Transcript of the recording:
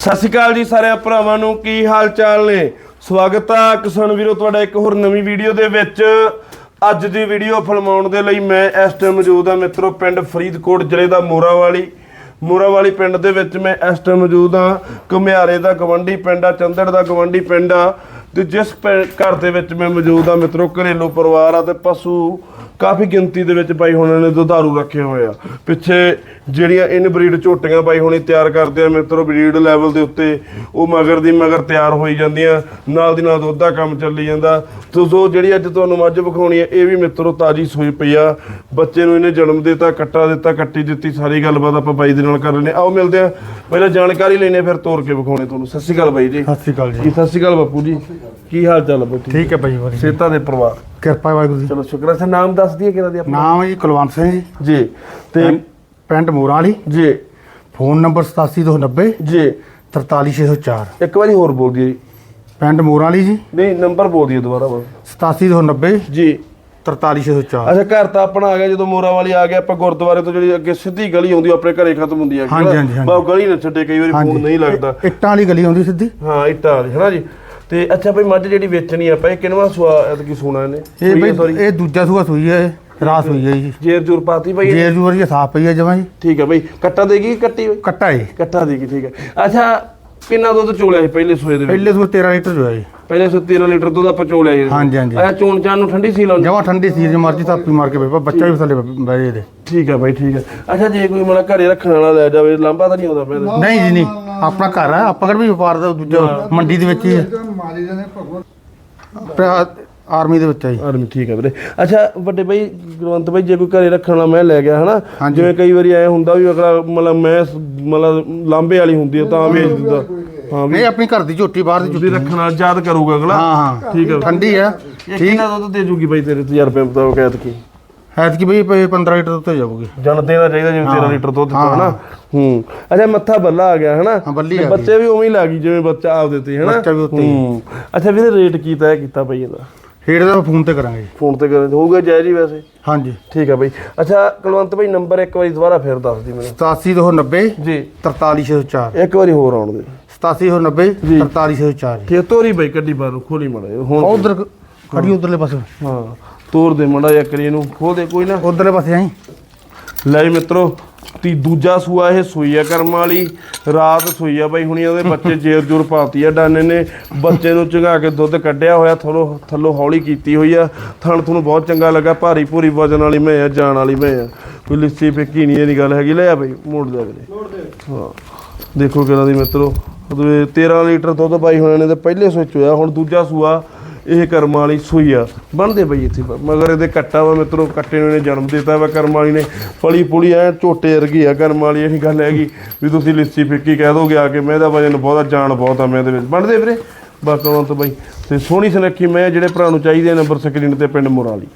ਸਤਿ ਸ਼੍ਰੀ ਅਕਾਲ ਜੀ ਸਾਰੇ ਭਰਾਵਾਂ ਨੂੰ, ਕੀ ਹਾਲ ਚਾਲ ਨੇ? ਸਵਾਗਤ ਆ ਕਿਸਾਨ ਵੀਰੋ, ਤੁਹਾਡਾ ਇੱਕ ਹੋਰ ਨਵੀਂ ਵੀਡੀਓ ਦੇ ਵਿੱਚ। ਅੱਜ ਦੀ ਵੀਡੀਓ ਫਿਲਮਾਉਣ ਦੇ ਲਈ ਮੈਂ ਇਸ ਟਾਈਮ ਮੌਜੂਦ ਆ ਮਿੱਤਰੋ, ਪਿੰਡ ਫਰੀਦਕੋਟ ਜ਼ਿਲ੍ਹੇ ਦਾ ਮੋਰਾਵਾਲੀ। ਮੋਰਾਵਾਲੀ ਪਿੰਡ ਦੇ ਵਿੱਚ ਮੈਂ ਇਸ ਟਾਈਮ ਮੌਜੂਦ ਆ। ਘੁਮਿਆਰੇ ਦਾ ਗਵੰਡੀ ਪਿੰਡ ਆ, ਚੰਦੜ ਦਾ ਗਵੰਡੀ ਪਿੰਡ ਆ। ਤੇ ਜਿਸ ਘਰ ਦੇ ਵਿੱਚ ਮੈਂ ਮੌਜੂਦ ਆ ਮਿੱਤਰੋ ਘਰੇਲੂ ਪਰਿਵਾਰ ਆ ਤੇ ਪਸ਼ੂ ਕਾਫੀ ਗਿਣਤੀ ਦੇ ਵਿੱਚ ਬਾਈ ਹੁਣਾਂ ਨੇ ਦੁਧਾਰੂ ਰੱਖੇ ਹੋਏ ਆ। ਪਿੱਛੇ ਜਿਹੜੀਆਂ ਇਨ ਬਰੀਡ ਝੋਟੀਆਂ ਬਾਈ ਹੁਣੀ ਤਿਆਰ ਕਰਦੇ ਆ ਮਿੱਤਰੋ ਬਰੀਡ ਲੈਵਲ ਦੇ ਉੱਤੇ ਉਹ ਮਗਰ ਦੀ ਮਗਰ ਤਿਆਰ ਹੋਈ ਜਾਂਦੀਆਂ ਨਾਲ ਦੀ ਨਾਲ ਦੁੱਧ ਦਾ ਕੰਮ ਚੱਲੀ ਜਾਂਦਾ। ਤੋ ਜੋ ਜਿਹੜੀ ਅੱਜ ਤੁਹਾਨੂੰ ਮੱਝ ਵਿਖਾਉਣੀ ਹੈ ਇਹ ਵੀ ਮਿੱਤਰੋ ਤਾਜੀ ਸੂਈ ਪਈ ਆ। ਬੱਚੇ ਨੂੰ ਇਹਨੇ ਜਨਮ ਦਿੱਤਾ ਕੱਟਾ ਦਿੱਤਾ ਕੱਟੀ ਦਿੱਤੀ ਸਾਰੀ ਗੱਲਬਾਤ ਆਪਾਂ ਬਾਈ ਦੇ ਨਾਲ ਕਰ ਲੈਨੇ ਆਓ ਮਿਲਦੇ ਆ ਪਹਿਲਾਂ ਜਾਣਕਾਰੀ ਲੈਨੇ ਫਿਰ ਤੋਰ ਕੇ ਵਿਖਾਉਣੇ ਤੁਹਾਨੂੰ। ਸਤਿ ਸ਼੍ਰੀ ਅਕਾਲ ਬਾਈ ਜੀ। ਸਤਿ ਸ਼੍ਰੀ ਅਕਾਲ ਜੀ। ਸਤਿ ਸ਼੍ਰੀ ਅਕਾਲ ਬਾਪੂ ਜੀ। ਕੀ ਹਾਲ ਚਾਲ ਹੈ ਠੀਕ ਹੈ ਭਾਈ ਵਧੀਆ। ਸੇਤਾ ਦੇ ਪਰਿਵਾਰ? ਕਿਰਪਾ ਵਾਹਿਗੁਰੂ ਜੀ ਚਲੋ ਸ਼ੁਕਰ ਹੈ ਸਰ ਨਾਮ ਦੱਸ ਦਈਏ ਕਿਹੜਾ ਦੀ ਆਪਣਾ? ਨਾਮ ਹੈ ਜੀ ਕੁਲਵੰਤ ਸਿੰਘ ਜੀ। ਜੀ ਤੇ ਪਿੰਡ ਮੋਰਾਂ ਵਾਲੀ। ਜੀ। ਫੋਨ ਨੰਬਰ 8790 ਜੀ। 43604 ਇੱਕ ਵਾਰੀ ਹੋਰ ਬੋਲ ਦਈਏ ਪਿੰਡ ਮੋਰਾਂ ਵਾਲੀ ਜੀ। ਨਹੀਂ ਨੰਬਰ ਬੋਲ ਦਈਏ ਦੁਬਾਰਾ ਬਸ। 8790 ਜੀ। 43604 ਅੱਛਾ ਘਰ ਤਾਂ ਆਪਣਾ ਆ ਗਿਆ ਜਦੋਂ ਮੋਰਾ ਵਾਲੀ ਆ ਗਿਆ ਆਪਾਂ ਗੁਰਦੁਆਰੇ ਤੋਂ ਜਿਹੜੀ ਅੱਗੇ ਸਿੱਧੀ ਗਲੀ ਆਉਂਦੀ ਆਪਣੇ ਘਰੇ ਖਤਮ ਹੁੰਦੀ ਆ ਹਾਂਜੀ, ਹਾਂਜੀ। ਬਾਹ ਗਲੀ ਨਾ ਛੱਡੇ ਕਈ ਵਾਰੀ ਫੋਨ ਨਹੀਂ ਲੱਗਦਾ। ਇੱਟਾਂ ਵਾਲੀ ਗਲੀ ਆਉਂਦੀ ਸਿੱਧੀ? ਹਾਂ ਇੱਟਾਂ ਵਾਲੀ ਹੈ ਨਾ ਜੀ? ਤੇ ਅੱਛਾ ਭਈ ਮੱਝ ਜਿਹੜੀ ਵੇਚਣੀ ਆ ਆਪਾਂ ਇਹ ਕਿੰਨਵਾ ਸੁਆ ਐਤਕੀ ਸੋਨਾ ਇਹਨੇ? ਇਹ ਆ, ਬਈ। ਇਹ ਦੂਜਾ ਸੂਆ ਸੂਈ ਹੈ ਇਹ ਰਾਸ ਹੋਈ ਹੈ ਜੀ। ਜੇਰ ਜੂਰ ਪਾਤੀ ਭਈ ਜੇਰ ਜੂਰ ਜੀ ਸਾਫ਼ ਪਈ ਹੈ ਜਮਾਂ ਜੀ। ਠੀਕ ਹੈ ਭਈ ਕੱਟਾ ਦੇਗੀ ਕਿ ਕੱਟੀ ਹੋਈ ਕੱਟਾ ਜੀ। ਕੱਟਾ ਦੇਗੀ ਠੀਕ ਹੈ ਅੱਛਾ ਕਿੰਨਾ ਦੁੱਧ ਚੋਲਿਆ ਸੀ ਪਹਿਲੇ ਸੂਏ ਦੇ ਵਿੱਚ? ਪਹਿਲੇ ਸੂਆ 13 ਲੀਟਰ ਜੋ ਹੈ ਜੀ। ਪਹਿਲੇ ਸੂ 13 ਲੀਟਰ ਦੁੱਧ ਆਪਾਂ ਚੋਲਿਆ ਜੀ। ਹਾਂਜੀ, ਹਾਂਜੀ। ਅੱਛਾ ਚੋਣ ਚਾਣ ਨੂੰ ਠੰਡੀ ਸੀ ਲਾਉਂਦੇ ਜਮਾਂ ਠੰਡੀ ਸੀ ਜੇ ਮਰਜ਼ੀ ਥਾਪੀ ਮਾਰ ਕੇ ਬੇਪਾ ਬੱਚਾ ਵੀ ਥੱਲੇ ਬਹਿ ਜੇ ਇਹਦੇ। ਠੀਕ ਹੈ ਭਾਈ ਠੀਕ ਹੈ ਅੱਛਾ ਜੇ ਕੋਈ ਮਤਲਬ ਘਰੇ ਰੱਖਣ ਵਾਲਾ ਲੈ ਜਾਵੇ ਲਾਂਬਾ ਤਾਂ ਨਹੀਂ ਆਉਂਦਾ ਪਿਆ ਇਹਦੇ? ਨਹੀਂ ਜੀ ਨਹੀਂ। ਆਪਣਾ ਘਰ ਹੈ ਆਪਾਂ ਕਿਹੜਾ ਵੀ ਵਪਾਰ ਦਾ ਦੂਜਾ ਮੰਡੀ ਦੇ ਵਿੱਚ ਹੀ ਹੈ ਆਰਮੀ ਦੇ ਵਿੱਚ ਹੈ ਜੀ। ਆਰਮੀ ਠੀਕ ਹੈ ਵੀਰੇ। ਅੱਛਾ ਵੱਡੇ ਭਾਈ ਗੁਰਵੰਤ ਭਾਈ ਜੇ ਕੋਈ ਘਰੇ ਰੱਖਣ ਵਾਲਾ ਮੈਂ ਲੈ ਗਿਆ ਹਨਾ? ਹਾਂਜੀ। ਜਿਵੇਂ ਕਈ ਵਾਰੀ ਐ ਹੁੰਦਾ ਵੀ ਅਗਲਾ ਮਤਲਬ ਮੈਂ ਮਤਲਬ ਲਾਂਬੇ ਵਾਲੀ ਹੁੰਦੀ ਹੈ ਤਾਂ ਵੇਚ ਦਿੰਦਾ। ਹਾਂ ਵੀ ਨਹੀਂ ਆਪਣੀ ਘਰ ਦੀ ਝੋਟੀ ਬਾਹਰ ਦੀ ਤੁਸੀਂ ਰੱਖਣ ਵਾਲਾ ਯਾਦ ਕਰੂਗਾ ਅਗਲਾ। ਹਾਂ ਹਾਂ। ਠੀਕ ਹੈ ਠੰਡੀ ਹੈ ਇਹ ਕਿੰਨਾ ਦੁੱਧ ਦੇ ਜੂਗੀ ਭਾਈ ਤੇਰੇ ਤਜਰਬੇ ਮੁਤਾਬਕ ਐਤਕੀ। ਐਤਕੀ ਬਈ ਪ- 15 ਲੀਟਰ ਉੱਤੇ ਜਾਊਗੀ। ਜਨ ਦੇਣਾ ਚਾਹੀਦਾ ਜਿਵੇਂ 13 ਲੀਟਰ ਦੁੱਧ ਦਿੱਤਾ ਹਨਾ? ਹੂੰ। ਅੱਛਾ ਮੱਥਾ ਬੱਲਾ ਆ ਗਿਆ ਹਨਾ? ਹਾਂ, ਬੱਲੀ ਤੇ ਆ ਬੱਚੇ ਵੀ ਉਵੇਂ ਹੀ ਲੱਗੀ ਜਿਵੇਂ ਬੱਚਾ ਆਪ ਦਿੱਤੇ ਹਨਾ? ਬੱਚਾ ਵੀ ਉੱਤੇ ਹੀ। ਹੂੰ। ਅੱਛਾ ਵੀਰੇ ਰੇਟ ਕੀ ਤੈਅ ਕੀਤਾ ਭਾਈ ਇਹਦਾ? ਹੇਡ ਦਾ ਫੋਨ ਤੇ ਕਰਾਂਗੇ। ਜੀ ਫੋਨ ਤੇ ਕਰ ਹੋਊਗਾ ਜਾਇਜ਼ ਹੀ ਵੈਸੇ? ਹਾਂਜੀ। ਠੀਕ ਹੈ ਭਾਈ ਅੱਛਾ ਕੁਲਵੰਤ ਭਾਈ ਨੰਬਰ ਇੱਕ ਵਾਰੀ ਦੁਬਾਰਾ ਫੇਰ ਦੱਸ ਦੀ ਮੈਨੂੰ। 8790 ਜੀ। 43604 ਇੱਕ ਵਾਰੀ ਹੋਰ ਆਉਣ ਦੇ। 8790 ਜੀ। 43604 ਠੀਕ ਹੈ, ਤੋਰੀ ਭਾਈ ਕੱਢੀ ਬਾਹਰੋਂ ਖੋਲੀ ਮੜਾ ਹੁਣ ਉਧਰ ਖੜੀ ਉਧਰਲੇ ਪਾਸੇ। ਹਾਂ ਤੋਰ ਦੇ ਮੜਾ ਜਾਂ ਕਰੀ ਇਹਨੂੰ ਖੋਲ ਦੇ ਕੋਈ ਨਾ। ਉਧਰਲੇ ਪਾਸੇ ਆਈ। ਲੈ ਜੀ ਮਿੱਤਰੋ ਤੀ ਦੂਜਾ ਸੂਆ ਇਹ ਸੂਈ ਆ ਕਰਮ ਵਾਲੀ ਰਾਤ ਸੂਈ ਆ ਬਾਈ ਹੁਣੀ ਉਹਦੇ ਬੱਚੇ ਜੇਰ ਜੁਰ ਪਾਤੀ ਆ ਡਾਨੇ ਨੇ ਬੱਚੇ ਨੂੰ ਚੰਗਾ ਕੇ ਦੁੱਧ ਕੱਢਿਆ ਹੋਇਆ ਥੱਲੋਂ ਥੱਲੋਂ ਹੌਲੀ ਕੀਤੀ ਹੋਈ ਆ। ਥਣ ਤੁਹਾਨੂੰ ਬਹੁਤ ਚੰਗਾ ਲੱਗਾ ਭਾਰੀ ਭੂਰੀ ਵਜਨ ਵਾਲੀ ਮੈਂ ਆ ਜਾਨ ਵਾਲੀ ਮੈਂ ਆ। ਕੋਈ ਲਿੱਸੀ ਫਿੱਕੀ ਨਹੀਂ ਇਹਦੀ ਗੱਲ ਹੈਗੀ ਲੈ ਆ ਬਾਈ ਮੋੜ ਦੇ ਵੀਰੇ ਹਾਂ ਦੇਖੋ ਕਿਹੜਾ ਦੀ ਮਿੱਤਰੋ। ਉਹਦੇ 13 ਲੀਟਰ ਦੁੱਧ ਬਾਈ ਹੋਣੇ ਨੇ ਤੇ ਪਹਿਲੇ ਸੋਚ ਹੋਇਆ ਹੁਣ ਦੂਜਾ ਸੂਆ ਇਹ ਕਰਮ ਵਾਲੀ ਸੂਈ ਆ। ਬਣਦੇ ਬਈ ਇੱਥੇ। ਮਗਰ ਇਹਦੇ ਕੱਟਾ ਵਾ ਮਿੱਤਰੋ ਕੱਟੇ ਨੇ ਜਨਮ ਦਿੱਤਾ ਵਾ ਕਰਮ ਵਾਲੀ ਨੇ। ਫਲੀ ਪੁਲੀ ਐ ਝੋਟੇ ਵਰਗੀ ਆ ਕਰਮ ਵਾਲੀ ਇਹ ਗੱਲ ਹੈਗੀ ਵੀ ਤੁਸੀਂ ਲਿੱਸੀ ਫਿੱਕੀ ਕਹਿ ਦੋਗੇ ਆ ਕੇ। ਮੈਂ ਇਹਦਾ ਵਜਨ ਬਹੁਤਾ ਜਾਣ ਬਹੁਤ ਆ ਮੈਂ ਇਹਦੇ ਵਿੱਚ। ਬਣਦੇ ਵੀਰੇ? ਬਸ ਉਹਨਾਂ ਤੋਂ ਬਈ। ਤੇ ਸੋਹਣੀ ਸੁਨੱਖੀ ਮੈਂ ਜਿਹੜੇ ਭਰਾ ਨੂੰ ਚਾਹੀਦੇ ਆ, ਨੰਬਰ ਸਕਰੀਨ ਤੇ ਪਿੰਡ ਮੁਰਾਲੀ।